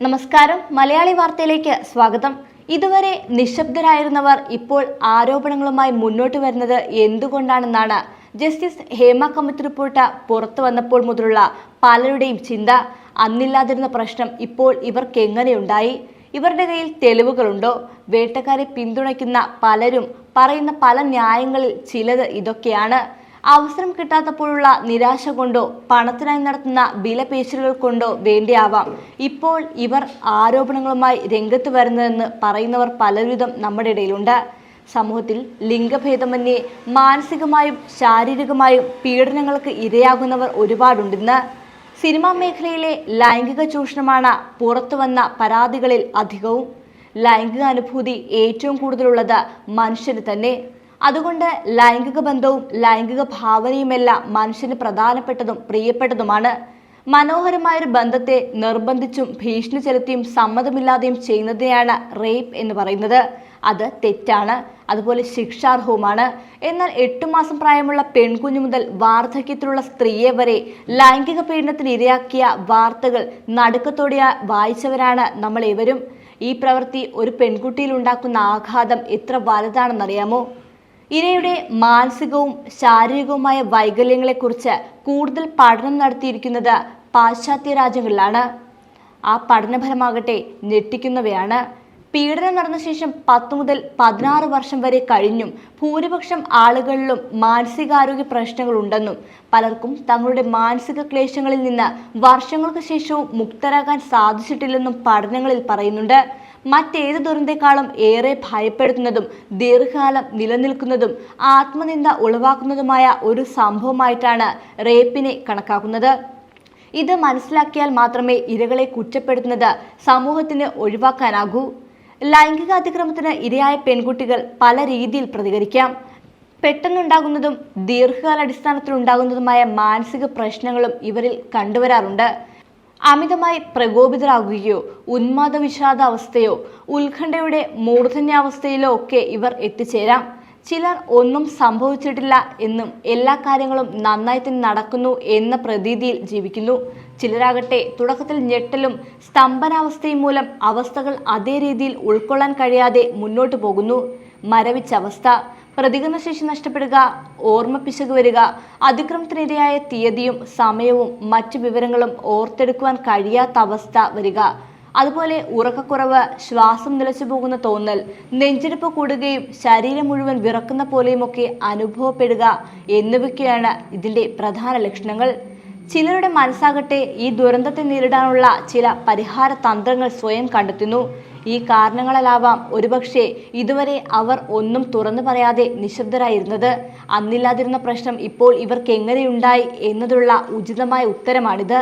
നമസ്കാരം. മലയാളി വാർത്തയിലേക്ക് സ്വാഗതം. ഇതുവരെ നിശബ്ദരായിരുന്നവർ ഇപ്പോൾ ആരോപണങ്ങളുമായി മുന്നോട്ട് വരുന്നത് എന്തുകൊണ്ടാണെന്നാണ് ജസ്റ്റിസ് ഹേമ കമ്മിറ്റി റിപ്പോർട്ട് പുറത്തു വന്നപ്പോൾ മുതലുള്ള പലരുടെയും ചിന്ത. അന്നില്ലാതിരുന്ന പ്രശ്നം ഇപ്പോൾ ഇവർക്ക് എങ്ങനെയുണ്ടായി ഇവരുടെ കയ്യിൽ തെളിവുകളുണ്ടോ? വേട്ടക്കാരെ പിന്തുണയ്ക്കുന്ന പലരും പറയുന്ന പല ന്യായങ്ങളിൽ ചിലത് ഇതൊക്കെയാണ്. അവസരം കിട്ടാത്തപ്പോഴുള്ള നിരാശ കൊണ്ടോ പണത്തിനായി നടത്തുന്ന വിലപേശലുകൾ കൊണ്ടോ വേണ്ടിയാവാം. ഇപ്പോൾ ഇവർ ആരോപണങ്ങളുമായി രംഗത്ത് വരുന്നതെന്ന് പറയുന്നവർ പലവിധം നമ്മുടെ ഇടയിലുണ്ട്. സമൂഹത്തിൽ ലിംഗഭേദമന്യേ മാനസികമായും ശാരീരികമായും പീഡനങ്ങൾക്ക് ഇരയാകുന്നവർ ഒരുപാടുണ്ടെന്ന്. സിനിമാ മേഖലയിലെ ലൈംഗിക ചൂഷണമാണ് പുറത്തുവന്ന പരാതികളിൽ അധികവും. ലൈംഗിക അനുഭൂതി ഏറ്റവും കൂടുതലുള്ളത് മനുഷ്യന് തന്നെ. അതുകൊണ്ട് ലൈംഗിക ബന്ധവും ലൈംഗിക ഭാവനയുമെല്ലാം മനുഷ്യന് പ്രധാനപ്പെട്ടതും പ്രിയപ്പെട്ടതുമാണ്. മനോഹരമായൊരു ബന്ധത്തെ നിർബന്ധിച്ചും ഭീഷണി ചെലുത്തിയും സമ്മതമില്ലാതെയും ചെയ്യുന്നതിനെയാണ് റേപ്പ് എന്ന് പറയുന്നത്. അത് തെറ്റാണ്. അതുപോലെ ശിക്ഷാർഹവുമാണ്. എന്നാൽ എട്ടു മാസം പ്രായമുള്ള പെൺകുഞ്ഞു മുതൽ വാർദ്ധക്യത്തിലുള്ള സ്ത്രീയെ വരെ ലൈംഗിക പീഡനത്തിന് ഇരയാക്കിയ വാർത്തകൾ നടുക്കത്തോടെ വായിച്ചവരാണ് നമ്മൾ ഏവരും ഈ പ്രവൃത്തി ഒരു പെൺകുട്ടിയിൽ ഉണ്ടാക്കുന്ന ആഘാതം എത്ര വലുതാണെന്നറിയാമോ? ഇരയുടെ മാനസികവും ശാരീരികവുമായ വൈകല്യങ്ങളെക്കുറിച്ച് കൂടുതൽ പഠനം നടത്തിയിരിക്കുന്നത് പാശ്ചാത്യ രാജ്യങ്ങളിലാണ്. ആ പഠനഫലമാകട്ടെ ഞെട്ടിക്കുന്നവയാണ്. പീഡനം നടന്ന ശേഷം പത്ത് മുതൽ പതിനാറ് വർഷം വരെ കഴിഞ്ഞും ഭൂരിപക്ഷം ആളുകളിലും മാനസികാരോഗ്യ പ്രശ്നങ്ങൾ ഉണ്ടെന്നും പലർക്കും തങ്ങളുടെ മാനസിക ക്ലേശങ്ങളിൽ നിന്ന് വർഷങ്ങൾക്ക് ശേഷവും മുക്തരാകാൻ സാധിച്ചിട്ടില്ലെന്നും പഠനങ്ങളിൽ പറയുന്നുണ്ട്. മറ്റേത് ദുരന്തേക്കാളും ഏറെ ഭയപ്പെടുത്തുന്നതും ദീർഘകാലം നിലനിൽക്കുന്നതും ആത്മനിന്ദ ഉളവാക്കുന്നതുമായ ഒരു സംഭവമായിട്ടാണ് റേപ്പിനെ കണക്കാക്കുന്നത്. ഇത് മനസ്സിലാക്കിയാൽ മാത്രമേ ഇരകളെ കുറ്റപ്പെടുത്തുന്നത് സമൂഹത്തിന് ഒഴിവാക്കാനാകൂ. ലൈംഗിക അതിക്രമത്തിന് ഇരയായ പെൺകുട്ടികൾ പല രീതിയിൽ പ്രതികരിക്കാം. പെട്ടെന്നുണ്ടാകുന്നതും ദീർഘകാലാടിസ്ഥാനത്തിൽ ഉണ്ടാകുന്നതുമായ മാനസിക പ്രശ്നങ്ങളും ഇവരിൽ കണ്ടുവരാറുണ്ട്. അമിതമായി പ്രകോപിതരാകുകയോ ഉന്മാദ വിഷാദ അവസ്ഥയോ ഉത്കണ്ഠയുടെ മൂർധന്യാവസ്ഥയിലോ ഒക്കെ ഇവർ എത്തിച്ചേരാം. ചിലർ ഒന്നും സംഭവിച്ചിട്ടില്ല എന്നും എല്ലാ കാര്യങ്ങളും നന്നായി തന്നെ നടക്കുന്നു എന്ന പ്രതീതിയിൽ ജീവിക്കുന്നു. ചിലരാകട്ടെ തുടക്കത്തിൽ ഞെട്ടലും സ്തംഭനാവസ്ഥയും മൂലം അവസ്ഥകൾ അതേ രീതിയിൽ ഉൾക്കൊള്ളാൻ കഴിയാതെ മുന്നോട്ട് പോകുന്നു. മരവിച്ച അവസ്ഥ പ്രതികരണശേഷി നഷ്ടപ്പെടുക ഓർമ്മ പിശക് വരിക അതിക്രമത്തിനിരയായ തീയതിയും സമയവും മറ്റു വിവരങ്ങളും ഓർത്തെടുക്കുവാൻ കഴിയാത്ത അവസ്ഥ വരിക. അതുപോലെ ഉറക്കക്കുറവ് ശ്വാസം നിലച്ചു പോകുന്ന തോന്നൽ നെഞ്ചിടിപ്പ് കൂടുകയും ശരീരം മുഴുവൻ വിറക്കുന്ന പോലെയുമൊക്കെ അനുഭവപ്പെടുക എന്നിവയ്ക്കാണ് ഇതിന്റെ പ്രധാന ലക്ഷണങ്ങൾ. ചിലരുടെ മനസ്സാകട്ടെ ഈ ദുരന്തത്തെ നേരിടാനുള്ള ചില പരിഹാര തന്ത്രങ്ങൾ സ്വയം കണ്ടെത്തുന്നു. ഈ കാരണങ്ങളാലാവാം ഒരുപക്ഷെ ഇതുവരെ അവർ ഒന്നും തുറന്നു പറയാതെ നിശബ്ദരായിരുന്നത്. അന്നില്ലാതിരുന്ന പ്രശ്നം ഇപ്പോൾ ഇവർക്ക് എങ്ങനെയുണ്ടായി എന്നതുള്ള ഉചിതമായ ഉത്തരമാണിത്.